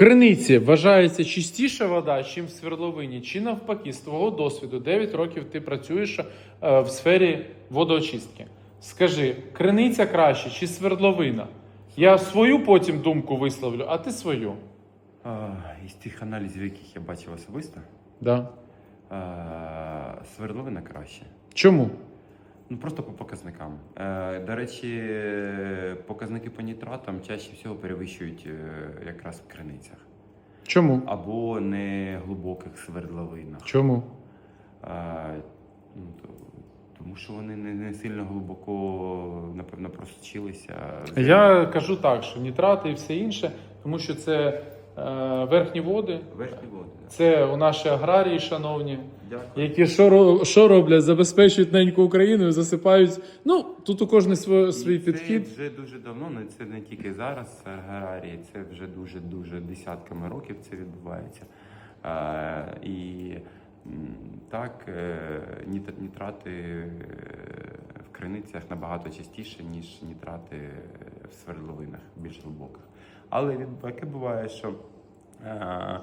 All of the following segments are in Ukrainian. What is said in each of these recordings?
криниці вважається чистіша вода, чим в свердловині, чи навпаки, з твого досвіду, 9 років ти працюєш е, в сфері водоочистки. Скажи, криниця краще чи свердловина? Я свою потім думку висловлю, а ти свою. А, із тих аналізів, яких я бачив особисто, Да. а, свердловина краще. Чому? Ну просто по показникам. Е, до речі, показники по нітратам чаще всього перевищують е, якраз в криницях Чому? або не глибоких свердловинах. Чому? А, ну, то, тому що вони не, не сильно глибоко, напевно, просочилися. Я кажу так, що нітрати і все інше, тому що це е, верхні води, Верхні води. це у наші аграрії, шановні, Дякую. які що, що роблять, забезпечують неньку Україну і засипають. Ну, тут у кожний свій, свій І підхід. Це вже дуже давно, ну це не тільки зараз аграрії, це вже дуже дуже десятками років це відбувається. А, і так, е, нітрати е, в криницях набагато частіше, ніж нітрати в свердловинах більш глибоких. Але таке буває, що е,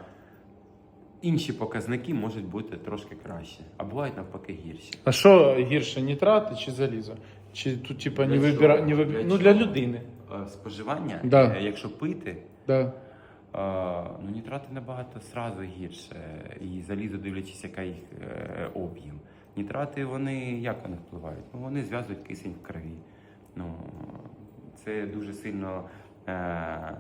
інші показники можуть бути трошки краще, а бувають навпаки гірші. А що гірше, нітрати чи залізо? Чи тут, типа, не Для вибира... чого? не виб... Для ну для чого? людини. Е, Споживання, Да. е, якщо пити, Да. А, ну, нітрати набагато сразу гірше, і залізо дивлячись, яка їх е, об'єм. Нітрати вони як вони впливають? Ну, вони зв'язують кисень в крові. Ну, це дуже сильно е,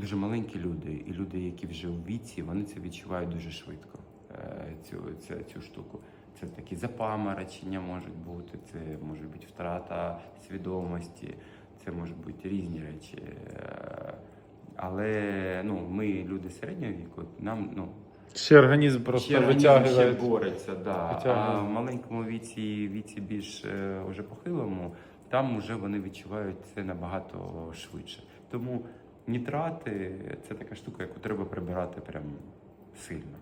дуже маленькі люди, і люди, які вже у віці, вони це відчувають дуже швидко. Е, цю, цю, цю штуку. Це такі запаморочення можуть бути, це може бути втрата свідомості, це можуть бути різні речі. Е, але ну, ми люди середнього віку, нам ну, Ще організм просто ще організм ще бореться, да. а в маленькому віці, віці більш е, уже похилому, там вже вони відчувають це набагато швидше. Тому нітрати це така штука, яку треба прибирати прям сильно.